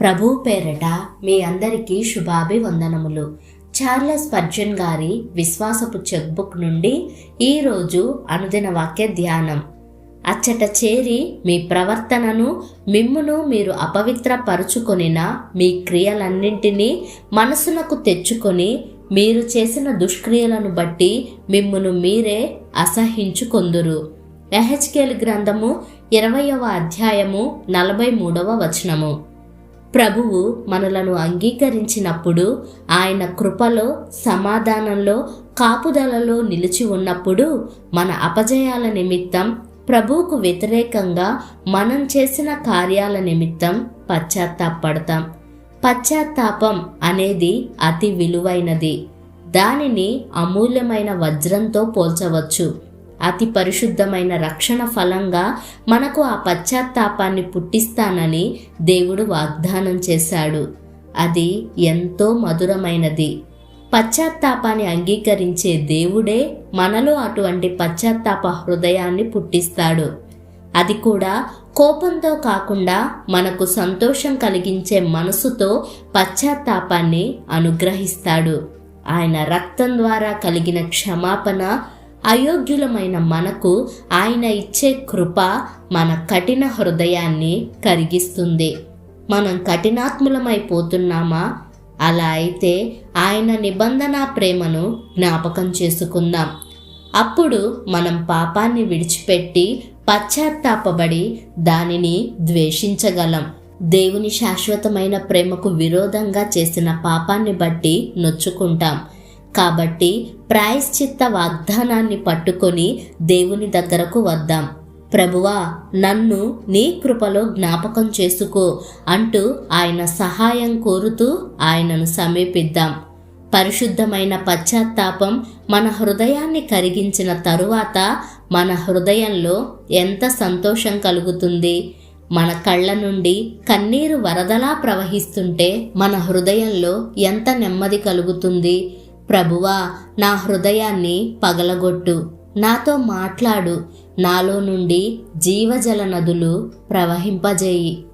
ప్రభు పేరట మీ అందరికీ శుభాభివందనములు. చార్లెస్ పర్జన్ గారి విశ్వాసపు చెక్బుక్ నుండి ఈరోజు అనుదిన వాక్య ధ్యానం. అచ్చట చేరి మీ ప్రవర్తనను మిమ్మును మీరు అపవిత్రపరుచుకొనిన మీ క్రియలన్నింటినీ మనసునకు తెచ్చుకొని మీరు చేసిన దుష్క్రియలను బట్టి మిమ్మును మీరే అసహించుకొందురు. ఎహెచ్కేల్ గ్రంథము ఇరవయవ అధ్యాయము నలభై మూడవ వచనము. ప్రభువు మనలను అంగీకరించినప్పుడు ఆయన కృపలో సమాధానంలో కాపుదలలో నిలిచి ఉన్నప్పుడు మన అపజయాల నిమిత్తం ప్రభువుకు వ్యతిరేకంగా మనం చేసిన కార్యాల నిమిత్తం పశ్చాత్తాపడతాం పశ్చాత్తాపం అనేది అతి విలువైనది. దానిని అమూల్యమైన వజ్రంతో పోల్చవచ్చు. అతి పరిశుద్ధమైన రక్షణ ఫలంగా మనకు ఆ పశ్చాత్తాపాన్ని పుట్టిస్తానని దేవుడు వాగ్దానం చేశాడు. అది ఎంతో మధురమైనది. పశ్చాత్తాపాన్ని అంగీకరించే దేవుడే మనలో అటువంటి పశ్చాత్తాప హృదయాన్ని పుట్టిస్తాడు. అది కూడా కోపంతో కాకుండా మనకు సంతోషం కలిగించే మనసుతో పశ్చాత్తాపాన్ని అనుగ్రహిస్తాడు. ఆయన రక్తం ద్వారా కలిగిన క్షమాపణ అయోగ్యులమైన మనకు ఆయన ఇచ్చే కృప మన కఠిన హృదయాన్ని కరిగిస్తుంది. మనం కఠినాత్ములమైపోతున్నామా అలా అయితే ఆయన నిబంధన ప్రేమను జ్ఞాపకం చేసుకుందాం. అప్పుడు మనం పాపాన్ని విడిచిపెట్టి పశ్చాత్తాపబడి దానిని ద్వేషించగలం. దేవుని శాశ్వతమైన ప్రేమకు విరోధంగా చేసిన పాపాన్ని బట్టి నొచ్చుకుంటాం. కాబట్టి ప్రాయశ్చిత్త వాగ్దానాన్ని పట్టుకొని దేవుని దగ్గరకు వద్దాం. ప్రభువా నన్ను నీ కృపలో జ్ఞాపకం చేసుకో అంటూ ఆయన సహాయం కోరుతూ ఆయనను సమీపిద్దాం. పరిశుద్ధమైన పశ్చాత్తాపం మన హృదయాన్ని కరిగించిన తరువాత మన హృదయంలో ఎంత సంతోషం కలుగుతుంది? మన కళ్ళ నుండి కన్నీరు వరదలా ప్రవహిస్తుంటే మన హృదయంలో ఎంత నెమ్మది కలుగుతుంది? ప్రభువా నా హృదయాన్ని పగలగొట్టు. నాతో మాట్లాడు. నాలో నుండి జీవజల నదులు ప్రవహింపజేయి.